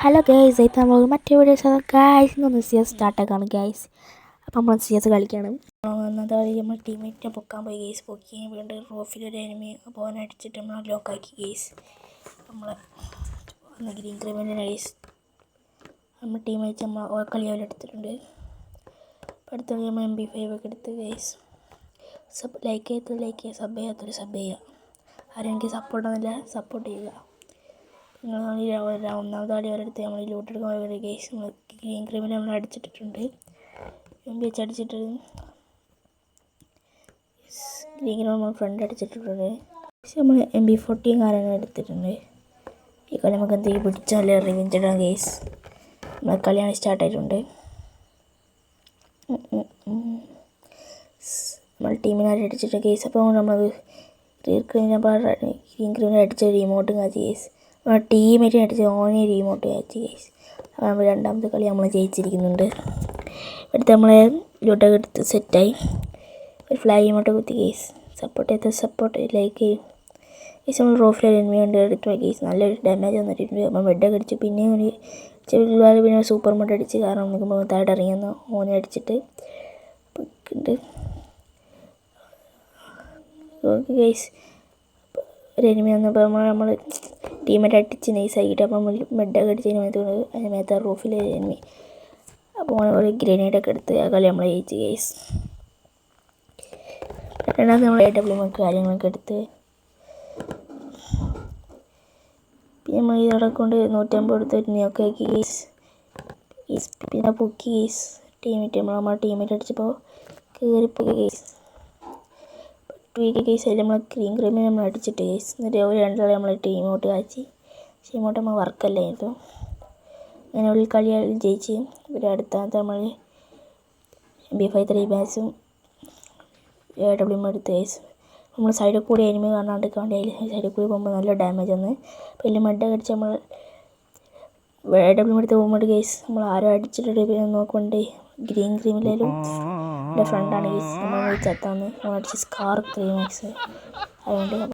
Hello guys ഇത് നമ്മൾ മറ്റേ വീഡിയോസ് ഗൈസ് ഇന്നൊന്ന് സി എസ് സ്റ്റാർട്ടാക്കാണ് ഗൈസ് അപ്പോൾ നമ്മൾ സി എസ് കളിക്കണം. വഴി നമ്മൾ ടീമേറ്റിനെ പൊക്കാൻ പോയി ഗൈസ് പൊക്കി വീണ്ടും ഒരു എനിമി അപ്പോൾ അടിച്ചിട്ട് നമ്മൾ ലോക്കാക്കി ഗൈസ് നമ്മൾ ഗ്രീൻ ക്രീമിന്റെ ഗൈസ് നമ്മൾ ടീമേറ്റ് നമ്മൾ കളി അവർ എടുത്തിട്ടുണ്ട്. അപ്പോൾ അടുത്ത നമ്മൾ എം ബി ഫൈവ് ഒക്കെ എടുത്ത് ഗൈസ് സബ് ലൈക്ക് ചെയ്യാത്തൊരു ലൈക്ക് ചെയ്യുക സബ് ചെയ്യാത്തൊരു സബ് ചെയ്യുക സപ്പോർട്ട് ഒന്നുമില്ല സപ്പോർട്ട് ചെയ്യുക. ഒന്നാമത്തെ കളി അവരെടുത്ത് നമ്മൾ ലൂട്ട് എടുക്കാൻ ഗേസ് നമ്മൾ ഗ്രീൻ ക്രീമിൽ നമ്മൾ അടിച്ചിട്ടിട്ടുണ്ട്. എം ബി എച്ച് അടിച്ചിട്ട് ഗ്രീൻ ക്രീം നമ്മൾ ഫ്രണ്ട് അടിച്ചിട്ടിട്ടുണ്ട്. നമ്മൾ എം ബി ഫോർട്ടീൻ കാരണം എടുത്തിട്ടുണ്ട്. ഈ കളി നമുക്ക് എന്തെങ്കിലും പിടിച്ചാൽ റിവെഞ്ച് ഇടാൻ കേസ് നമ്മളെ കളിയാണ് സ്റ്റാർട്ടായിട്ടുണ്ട് നമ്മൾ ടീമിനായിട്ട് അടിച്ചിട്ട് കേസ് അപ്പോൾ നമ്മൾ ഗ്രീൻ ക്രീമിനെ ഗ്രീൻ ക്രീമിനെ അടിച്ച റിമോട്ടും കാച്ചി കേസ് ടീമേറ്റ് അടിച്ച ഓനെ റീമോട്ട് അയച്ചു ഗൈസ് അപ്പോൾ രണ്ടാമത്തെ കളി നമ്മൾ ജയിച്ചിരിക്കുന്നുണ്ട്. ഇവിടുത്തെ നമ്മളെ ലൂട്ടൊക്കെ എടുത്ത് സെറ്റായി ഒരു ഫ്ലാഗ് ഇങ്ങോട്ട് കുത്തി ഗൈസ് സപ്പോർട്ട് ചെയ്ത് സപ്പോർട്ട് ലൈക്ക് ചെയ്യും. ഗൈസ് നമ്മൾ റോഫിലെ എനിമി കൊണ്ട് എടുത്ത് ഗൈസ് നല്ലൊരു ഡാമേജ് വന്നിട്ടുണ്ട് നമ്മൾ ബെഡൊക്കെ അടിച്ച് പിന്നെ ഒരു ചെറുപാട് പിന്നെ സൂപ്പർ മോട്ട് അടിച്ച് കാരണം നിൽക്കുമ്പോൾ താഴെ ഇറങ്ങിയെന്ന് ഓനെ അടിച്ചിട്ട്. ഉണ്ട് ഗൈസ് ഒരു എനിമി വന്നപ്പോൾ നമ്മൾ നമ്മൾ ടീമേറ്റ് അടിച്ച് നൈസായിട്ട് അപ്പം മെഡൊക്കെ അടിച്ച് അതിനകത്തോണ്ട് അതിന് മേത്ത റൂഫിൽ എനിമി അപ്പോൾ ഒരു ഗ്രനേഡൊക്കെ എടുത്ത് ആ കളി നമ്മൾ ജയിച്ച് ഗൈസ് രണ്ടാമത് നമ്മൾ എ ഡബ്ല്യു കാര്യങ്ങളൊക്കെ എടുത്ത്. പിന്നെ നമ്മൾ ഇതോടെ കൊണ്ട് നൂറ്റമ്പത് എടുത്ത് ഒക്കെ ആക്കി ഗൈസ് ഗൈസ് പിന്നെ പൊക്കി ഗൈസ് ടീമേറ്റ് നമ്മൾ നമ്മുടെ ടീമേറ്റ് അടിച്ചപ്പോൾ കയറിപ്പോയി ഗൈസ് ടു കേസ് നമ്മൾ ക്രീം ക്രീമിൽ നമ്മൾ അടിച്ചിട്ട് കേസ് എന്നിട്ട് ഒരു രണ്ടാളെ നമ്മൾ ടീമോട്ട് കാച്ചി. ടീമോട്ട് നമ്മൾ വർക്കല്ലായിരുന്നു അങ്ങനെ ഉള്ളിൽ കളി ജയിച്ച്. ഒരു അടുത്താമത്തെ നമ്മൾ ബി ഫൈവ് ത്രീ ബാസും എ ഡബ്ല്യു എടുത്ത് കേസ് നമ്മൾ സൈഡിൽ കൂടി എനിമി കാണാണ്ട് അതിൽ സൈഡിൽ കൂടി പോകുമ്പോൾ നല്ല ഡാമേജ് വന്ന് പിന്നെ മഡ് അടിച്ച് നമ്മൾ എ ഡബ്ല്യു എടുത്ത് പോകുമ്പോൾ കേസ് നമ്മൾ ആരും അടിച്ചിട്ട് നോക്കുന്നുണ്ട്. ഗ്രീൻ ക്രീമിലും എന്റെ ഫ്രണ്ടാണ് കേസ് നമ്മൾ ചത്താന്ന് അടിച്ച സ്കാർ ക്രീമാക്സ് അതുകൊണ്ട്